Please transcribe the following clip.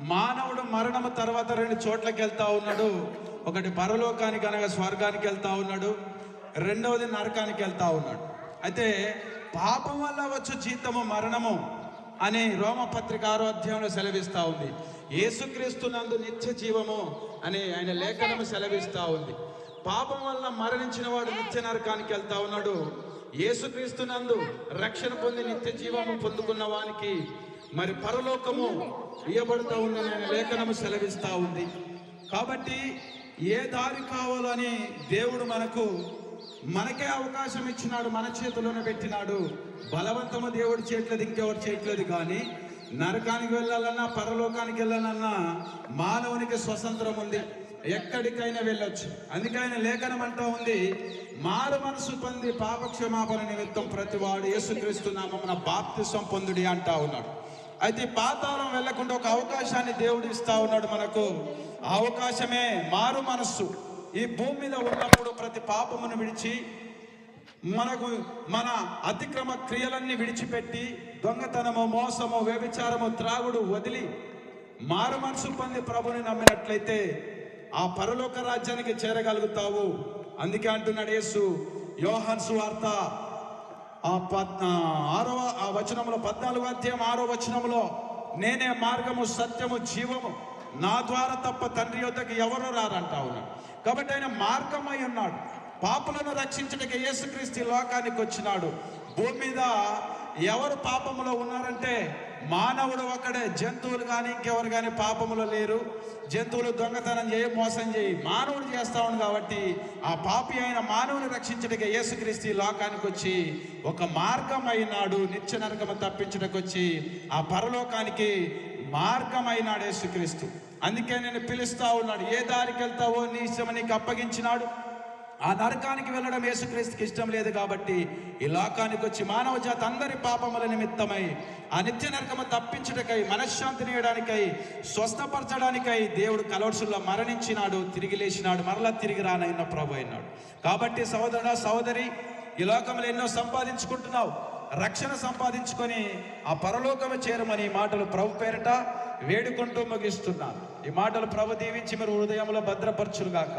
మానవుడు మరణము తర్వాత రెండు చోట్లకి వెళ్తా ఉన్నాడు. ఒకటి పరలోకానికి అనగా స్వర్గానికి వెళ్తా ఉన్నాడు. రెండవది నరకానికి వెళ్తా ఉన్నాడు. అయితే పాపం వల్ల వచ్చు జీతము మరణము అని రోమపత్రిక ఆరో అధ్యాయంలో సెలవిస్తూ ఉంది. యేసుక్రీస్తు నందు నిత్య జీవము అని ఆయన లేఖనము సెలవిస్తూ ఉంది. పాపం వల్ల మరణించిన వాడు నిత్య నరకానికి వెళ్తా ఉన్నాడు. యేసుక్రీస్తు నందు రక్షణ పొంది నిత్య జీవము పొందుకున్న వానికి మరి పరలోకము ఇయ్యబడుతూ ఉండాలని లేఖనము సెలవిస్తూ ఉంది. కాబట్టి ఏ దారి కావాలని దేవుడు మనకు మనకే అవకాశం ఇచ్చినాడు మన చేతిలోనే పెట్టినాడు. బలవంతము దేవుడి చేయట్లేదు ఇంకెవరు చేయట్లేదు కానీ నరకానికి వెళ్ళాలన్నా పరలోకానికి వెళ్ళాలన్నా మానవునికి స్వతంత్రం ఉంది. ఎక్కడికైనా వెళ్ళొచ్చు. అందుకే ఆయన లేఖనం అంటూ ఉంది మారు మనసు పొంది పాపక్షమాపణ నిమిత్తం ప్రతివాడు యేసుక్రీస్తు నామమున బాప్తిసం పొందుడి అంటా ఉన్నాడు. అయితే ఈ పాతాళం వెళ్ళకుండా ఒక అవకాశాన్ని దేవుడు ఇస్తా ఉన్నాడు మనకు. ఆ అవకాశమే మారు మనస్సు. ఈ భూమి మీద ఉన్నప్పుడు ప్రతి పాపమును విడిచి మనకు మన అతిక్రమ క్రియలన్నీ విడిచిపెట్టి దొంగతనము మోసము వ్యభిచారము త్రాగుడు వదిలి మారు మనసు పొంది ప్రభుని నమ్మినట్లయితే ఆ పరలోక రాజ్యానికి చేరగలుగుతావు. అందుకే అంటున్నాడు యేసు. యోహాన్ సువార్త ఆ పద్ ఆరవ ఆ వచనంలో పద్నాలుగు అధ్యాయం ఆరో వచనంలో నేనే మార్గము సత్యము జీవము. నా ద్వారా తప్ప తండ్రి యొద్దకు ఎవరు రారంటా ఉన్నాడు కాబట్టి ఆయన మార్గమై ఉన్నాడు. పాపులను రక్షించడానికి యేసుక్రీస్తు లోకానికి వచ్చినాడు. భూమి మీద ఎవరు పాపములో ఉన్నారంటే మానవుడు ఒక్కడే. జంతువులు కానీ ఇంకెవరు కానీ పాపములో లేరు. జంతువులు దొంగతనం చేయి మోసం చేయి. మానవుడు చేస్తా ఉంది కాబట్టి ఆ పాపి అయిన మానవుని రక్షించడానికి యేసుక్రీస్తు లోకానికి వచ్చి ఒక మార్గం అయినాడు నిత్య నరకము తప్పించడానికి వచ్చి ఆ పరలోకానికి మార్గం అయినాడు యేసుక్రీస్తు. అందుకే నేను పిలుస్తా ఉన్నాడు ఏ దారికి వెళ్తావో నీ ఇష్టం నీకు అప్పగించినాడు? ఆ నరకానికి వెళ్ళడం యేసుక్రీస్తుకి ఇష్టం లేదు కాబట్టి ఈ లోకానికి వచ్చి మానవ జాతి అందరి పాపముల నిమిత్తమై ఆ నిత్య నరకము తప్పించుటకై మనశ్శాంతి ఇవ్వడానికై స్వస్థపరచడానికై దేవుడు కలవర్సుల్లో మరణించినాడు తిరిగి లేచినాడు మరలా తిరిగి రానైన ప్రభు అయినాడు. కాబట్టి సహోదరుడా సహోదరి ఈ లోకంలో ఎన్నో సంపాదించుకుంటున్నావు. రక్షణ సంపాదించుకొని ఆ పరలోకము చేరమని ఈ మాటలు ప్రభు పేరట వేడుకుంటూ ముగిస్తున్నాను. ఈ మాటలు ప్రభు దీవించి మీరు హృదయంలో భద్రపరచులుగాక